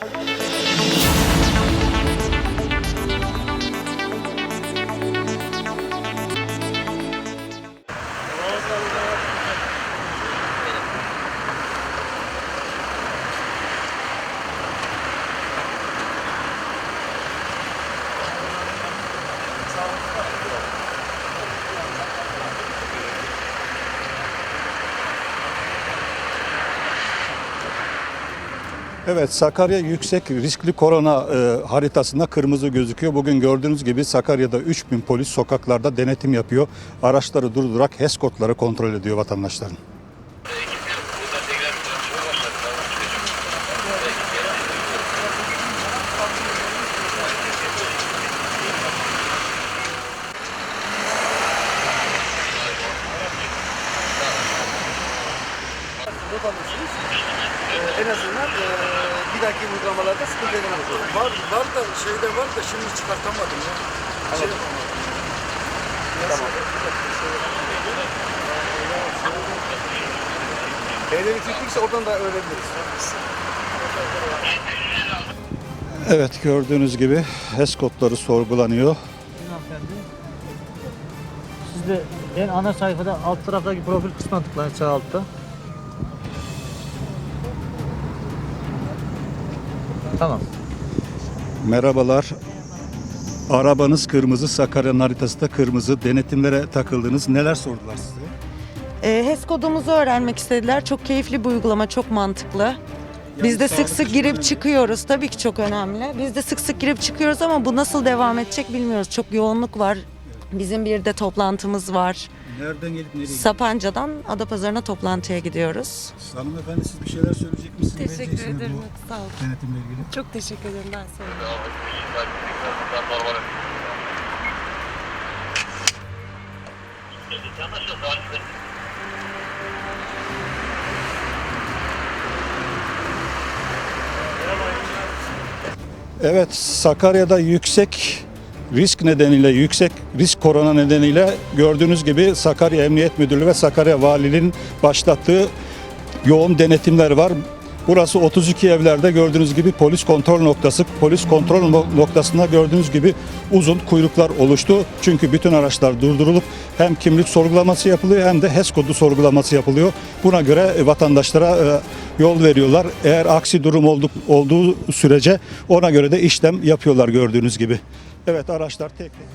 Bye. Evet Sakarya yüksek riskli korona e, haritasında kırmızı gözüküyor. Bugün gördüğünüz gibi Sakarya'da 3000 polis sokaklarda denetim yapıyor. Araçları durdurarak HES kodları kontrol ediyor vatandaşların. Not. Ee, en azından ee, bir dahaki uygulamalarda sıkıntı edemez. Var, var da şeyde var da şimdi çıkartamadım ya. Şey yapamadım. Eğer elektrikliyse oradan da öğrenebiliriz. Evet gördüğünüz gibi HES kodları sorgulanıyor. Hanımefendi. Siz de en ana sayfada alt taraftaki profil kısmına tıklayın sağ altta. Tamam. Merhabalar. Arabanız kırmızı, Sakarya'nın haritası da kırmızı. Denetimlere takıldınız. Neler sordular size? E, HES kodumuzu öğrenmek istediler. Çok keyifli bir uygulama, çok mantıklı. Biz de sık sık girip çıkıyoruz. Tabii ki çok önemli. Biz de sık sık girip çıkıyoruz ama bu nasıl devam edecek bilmiyoruz. Çok yoğunluk var. Bizim bir de toplantımız var. Nereden gelip nereye Sapanca'dan Adapazarı'na toplantıya gidiyoruz. Hanımefendi siz bir şeyler söyleyecek misiniz? Teşekkür ederim. bu Sağ ol. Denetimle ilgili. Çok teşekkür ederim. Ben seviyorum. Evet, Sakarya'da yüksek risk nedeniyle, yüksek risk korona nedeniyle gördüğünüz gibi Sakarya Emniyet Müdürlüğü ve Sakarya Valiliğinin başlattığı yoğun denetimler var. Burası 32 evlerde gördüğünüz gibi polis kontrol noktası. Polis kontrol no- noktasında gördüğünüz gibi uzun kuyruklar oluştu. Çünkü bütün araçlar durdurulup hem kimlik sorgulaması yapılıyor hem de HES kodu sorgulaması yapılıyor. Buna göre vatandaşlara e, yol veriyorlar. Eğer aksi durum olduğu sürece ona göre de işlem yapıyorlar gördüğünüz gibi. Evet araçlar tek tek.